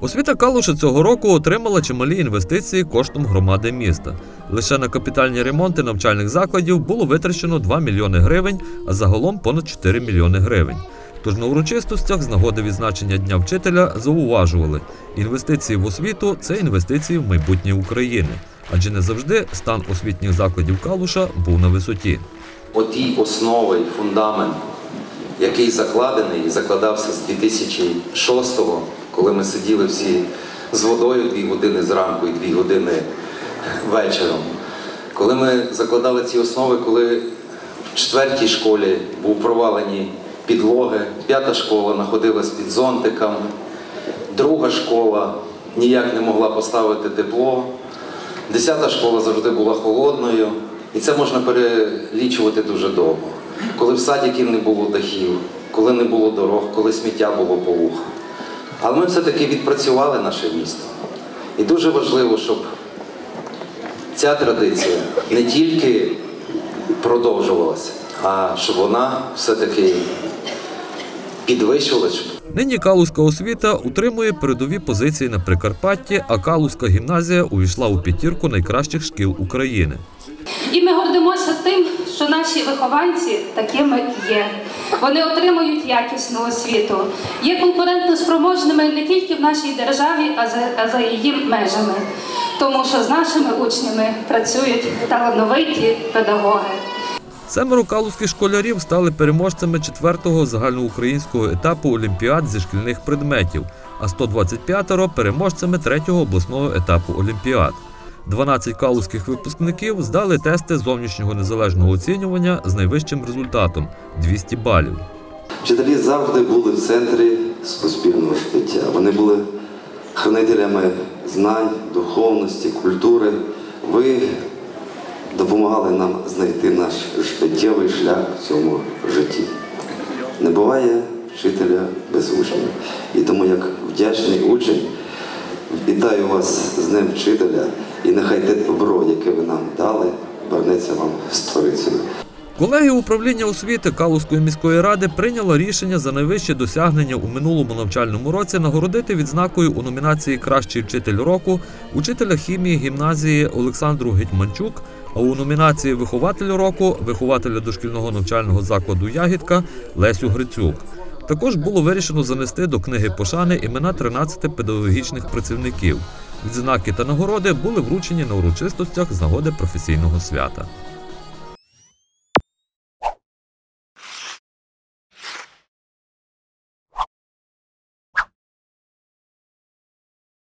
Освіта Калуша цього року отримала чималі інвестиції коштом громади міста. Лише на капітальні ремонти навчальних закладів було витрачено 2 мільйони гривень, а загалом понад 4 мільйони гривень. Тож на урочистостях з нагоди відзначення Дня вчителя зауважували, інвестиції в освіту це інвестиції в майбутнє України, адже не завжди стан освітніх закладів Калуша був на висоті. Оті основи фундамент, який закладений і закладався з 2006-го, коли ми сиділи всі з водою дві години зранку і дві години вечором. Коли ми закладали ці основи, коли в четвертій школі був провалені підлоги, п'ята школа знаходилась під зонтиком, друга школа ніяк не могла поставити тепло, десята школа завжди була холодною, і це можна перелічувати дуже довго. Коли в садиків не було дахів, коли не було дорог, коли сміття було по вуха. Але ми все-таки відпрацювали наше місто. І дуже важливо, щоб ця традиція не тільки продовжувалася, а щоб вона все-таки підвищувалася, Нині Калузька освіта утримує передові позиції на Прикарпатті, а Калузька гімназія увійшла у п'ятірку найкращих шкіл України. І ми гордимося тим, що наші вихованці такими є. Вони отримують якісну освіту, є конкурентно спроможними не тільки в нашій державі, а за, а за її межами. Тому що з нашими учнями працюють талановиті педагоги. Семеро калузьких школярів стали переможцями четвертого загальноукраїнського етапу олімпіад зі шкільних предметів, а 125-ро – переможцями третього обласного етапу олімпіад. 12 калузьких випускників здали тести зовнішнього незалежного оцінювання з найвищим результатом 200 балів. Вчителі завжди були в центрі суспільного життя. Вони були хранителями знань, духовності, культури. Ви допомагали нам знайти наш життєвий шлях в цьому житті. Не буває вчителя без учнів. І тому як вдячний учень, вітаю вас з Днем вчителя, і нехай те добро, яке ви нам дали, вернеться вам сторицею. Колегія управління освіти Калузької міської ради прийняла рішення за найвищі досягнення у минулому навчальному році нагородити відзнакою у номінації Кращий вчитель року учителя хімії гімназії Олександру Гетьманчук, а у номінації Вихователь року вихователя дошкільного навчального закладу Ягідка Лесю Грицюк. Також було вирішено занести до книги пошани імена 13 педагогічних працівників. Відзнаки та нагороди були вручені на урочистостях з нагоди професійного свята.